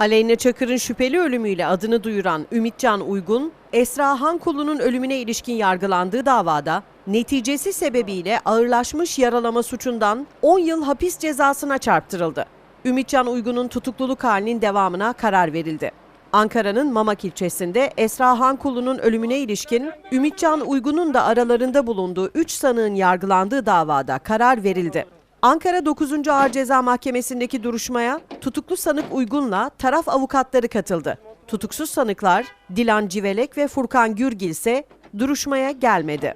Aleyna Çakır'ın şüpheli ölümüyle adını duyuran Ümitcan Uygun, Esra Hankulu'nun ölümüne ilişkin yargılandığı davada neticesi sebebiyle ağırlaşmış yaralama suçundan 10 yıl hapis cezasına çarptırıldı. Ümitcan Uygun'un tutukluluk halinin devamına karar verildi. Ankara'nın Mamak ilçesinde Esra Hankulu'nun ölümüne ilişkin Ümitcan Uygun'un da aralarında bulunduğu 3 sanığın yargılandığı davada karar verildi. Ankara 9. Ağır Ceza Mahkemesi'ndeki duruşmaya tutuklu sanık Uygun'la taraf avukatları katıldı. Tutuksuz sanıklar Dilan Civelek ve Furkan Gürgil ise duruşmaya gelmedi.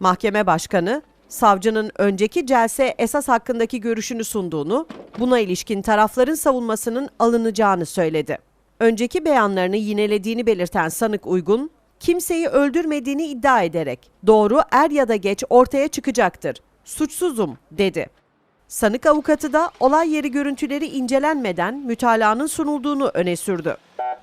Mahkeme başkanı, savcının önceki celse esas hakkındaki görüşünü sunduğunu, buna ilişkin tarafların savunmasının alınacağını söyledi. Önceki beyanlarını yinelediğini belirten sanık Uygun, kimseyi öldürmediğini iddia ederek doğru er ya da geç ortaya çıkacaktır, suçsuzum dedi. Sanık avukatı da olay yeri görüntüleri incelenmeden mütalanın sunulduğunu öne sürdü.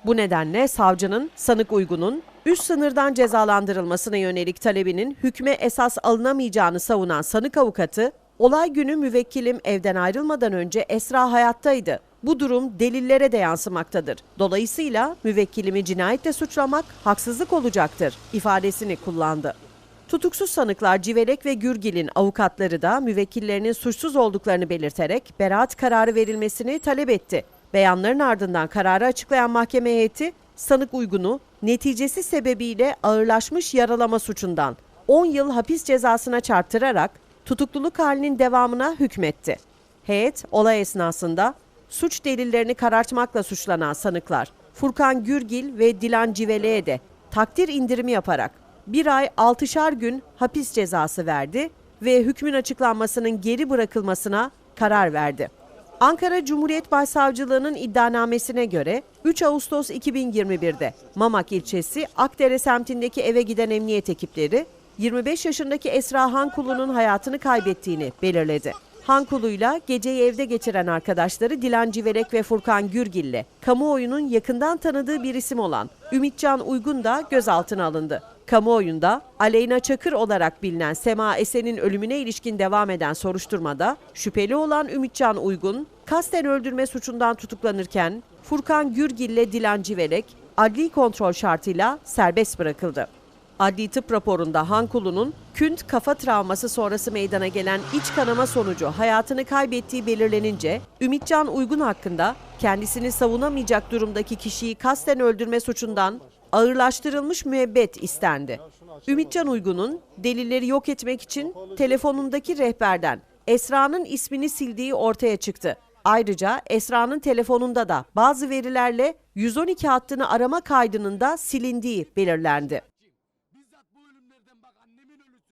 Bu nedenle savcının sanık uygunun üst sınırdan cezalandırılmasına yönelik talebinin hükme esas alınamayacağını savunan sanık avukatı, olay günü müvekkilim evden ayrılmadan önce Esra hayattaydı. Bu durum delillere de yansımaktadır. Dolayısıyla müvekkilimi cinayetle suçlamak haksızlık olacaktır ifadesini kullandı. Tutuksuz sanıklar Civelek ve Gürgil'in avukatları da müvekkillerinin suçsuz olduklarını belirterek beraat kararı verilmesini talep etti. Beyanların ardından kararı açıklayan mahkeme heyeti, sanık uygunu neticesi sebebiyle ağırlaşmış yaralama suçundan 10 yıl hapis cezasına çarptırarak tutukluluk halinin devamına hükmetti. Heyet olay esnasında suç delillerini karartmakla suçlanan sanıklar Furkan Gürgil ve Dilan Civelek'e de takdir indirimi yaparak bir ay 6'şar gün hapis cezası verdi ve hükmün açıklanmasının geri bırakılmasına karar verdi. Ankara Cumhuriyet Başsavcılığı'nın iddianamesine göre 3 Ağustos 2021'de Mamak ilçesi Akdere semtindeki eve giden emniyet ekipleri 25 yaşındaki Esra Hankulu'nun hayatını kaybettiğini belirledi. Hankulu'yla geceyi evde geçiren arkadaşları Dilan Civelek ve Furkan Gürgil'le kamuoyunun yakından tanıdığı bir isim olan Ümitcan Uygun da gözaltına alındı. Kamuoyunda Aleyna Çakır olarak bilinen Sema Esen'in ölümüne ilişkin devam eden soruşturmada şüpheli olan Ümitcan Uygun kasten öldürme suçundan tutuklanırken Furkan Gürgil ile Dilan Civelek adli kontrol şartıyla serbest bırakıldı. Adli tıp raporunda Hankulu'nun künt kafa travması sonrası meydana gelen iç kanama sonucu hayatını kaybettiği belirlenince Ümitcan Uygun hakkında kendisini savunamayacak durumdaki kişiyi kasten öldürme suçundan ağırlaştırılmış müebbet istendi. Ümitcan Uygun'un delilleri yok etmek için telefonundaki rehberden Esra'nın ismini sildiği ortaya çıktı. Ayrıca Esra'nın telefonunda da bazı verilerle 112 hattını arama kaydının da silindiği belirlendi.